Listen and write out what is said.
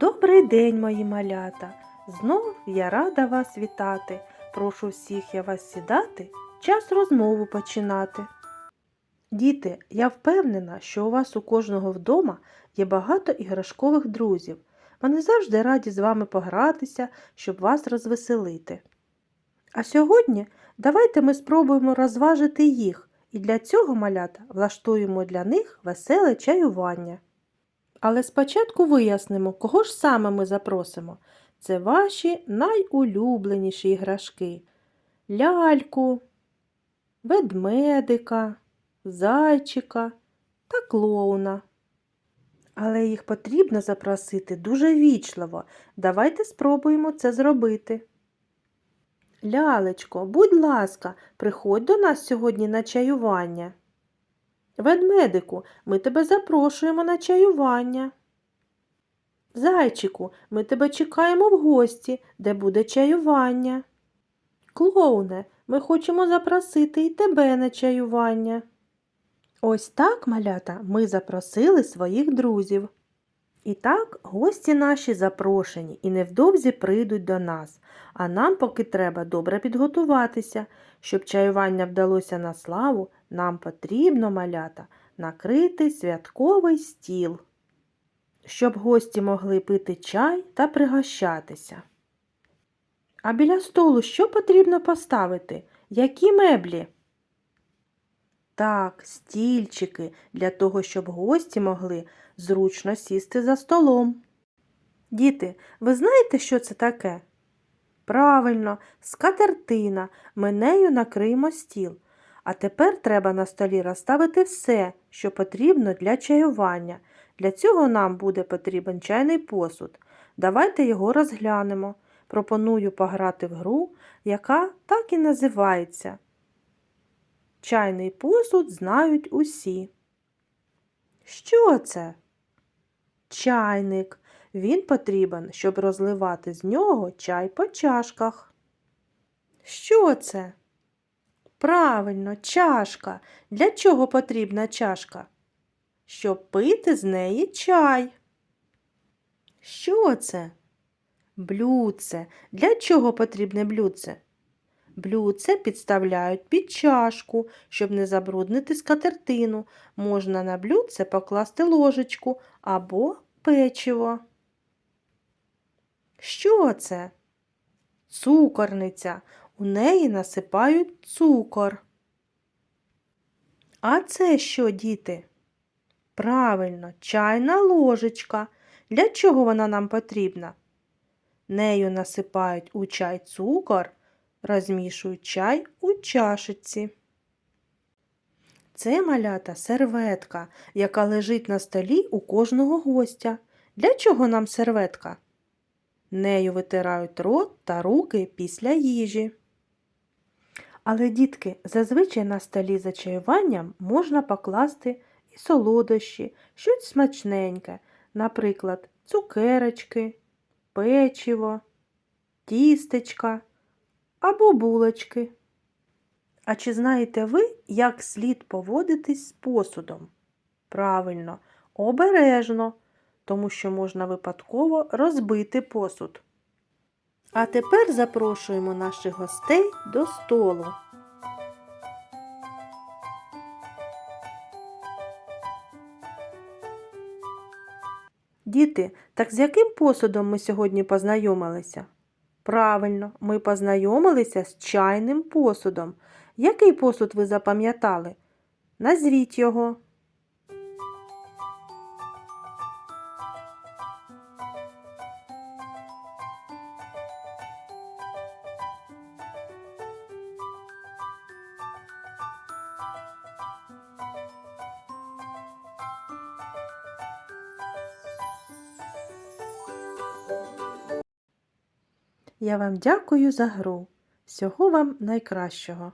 Добрий день, мої малята! Знов я рада вас вітати. Прошу всіх я вас сідати, час розмову починати. Діти, я впевнена, що у вас у кожного вдома є багато іграшкових друзів. Вони завжди раді з вами погратися, щоб вас розвеселити. А сьогодні давайте ми спробуємо розважити їх, і для цього малята влаштуємо для них веселе чаювання. Але спочатку вияснимо, кого ж саме ми запросимо. Це ваші найулюбленіші іграшки. Ляльку, ведмедика, зайчика та клоуна. Але їх потрібно запросити дуже вічливо. Давайте спробуємо це зробити. Лялечко, будь ласка, приходь до нас сьогодні на чаювання. Ведмедику, ми тебе запрошуємо на чаювання. Зайчику, ми тебе чекаємо в гості, де буде чаювання. Клоуне, ми хочемо запросити і тебе на чаювання. Ось так, малята, ми запросили своїх друзів. І так, гості наші запрошені і невдовзі прийдуть до нас, а нам поки треба добре підготуватися. Щоб чаювання вдалося на славу, нам потрібно, малята, накрити святковий стіл, щоб гості могли пити чай та пригощатися. А біля столу що потрібно поставити? Які меблі? Так, стільчики для того, щоб гості могли зручно сісти за столом. Діти, ви знаєте, що це таке? Правильно, скатертина. Ми нею накриємо стіл. А тепер треба на столі розставити все, що потрібно для чаювання. Для цього нам буде потрібен чайний посуд. Давайте його розглянемо. Пропоную пограти в гру, яка так і називається. Чайний посуд знають усі. Що це? Чайник. Він потрібен, щоб розливати з нього чай по чашках. Що це? Правильно, чашка. Для чого потрібна чашка? Щоб пити з неї чай. Що це? Блюдце. Для чого потрібне блюдце? Блюдце підставляють під чашку, щоб не забруднити скатертину. Можна на блюдце покласти ложечку або печиво. Що це? Цукорниця. У неї насипають цукор. А це що, діти? Правильно, чайна ложечка. Для чого вона нам потрібна? Нею насипають у чай цукор, розмішують чай у чашиці. Це малята серветка, яка лежить на столі у кожного гостя. Для чого нам серветка? Нею витирають рот та руки після їжі. Але, дітки, зазвичай на столі за чаюванням можна покласти і солодощі, щось смачненьке, наприклад, цукерочки, печиво, тістечка або булочки. А чи знаєте ви, як слід поводитись з посудом? Правильно, обережно, тому що можна випадково розбити посуд. А тепер запрошуємо наших гостей до столу. Діти, так з яким посудом ми сьогодні познайомилися? Правильно, ми познайомилися з чайним посудом. Який посуд ви запам'ятали? Назвіть його. Я вам дякую за гру. Всього вам найкращого.